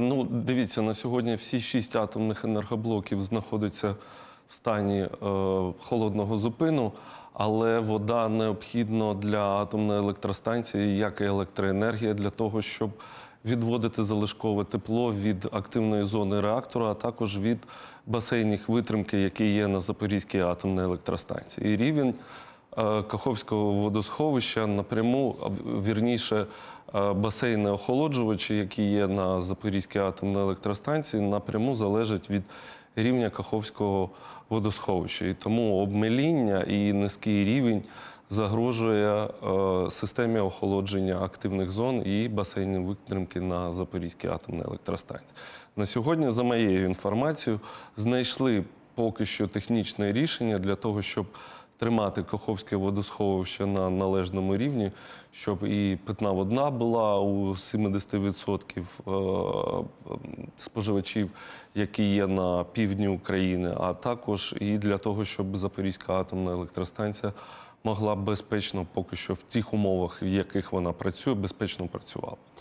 Ну, дивіться, на сьогодні всі шість атомних енергоблоків знаходяться в стані е, холодного зупину, але вода необхідна для атомної електростанції, як і електроенергія, для того, щоб відводити залишкове тепло від активної зони реактора, а також від басейнів витримки, які є на Запорізькій атомній електростанції. І рівень е, Каховського водосховища напряму, вірніше, басейни охолоджувачі, які є на Запорізькій атомній електростанції, напряму залежать від рівня Каховського водосховища. І тому обмеління і низький рівень загрожує е, системі охолодження активних зон і басейнів витримки на Запорізькій атомній електростанції. На сьогодні, за моєю інформацією, знайшли поки що технічне рішення для того, щоб тримати Каховське водосховище на належному рівні, щоб і питна вода була у 70% е, споживачів, які є на півдні України, а також і для того, щоб Запорізька атомна електростанція могла безпечно, поки що в тих умовах, в яких вона працює, безпечно працювала.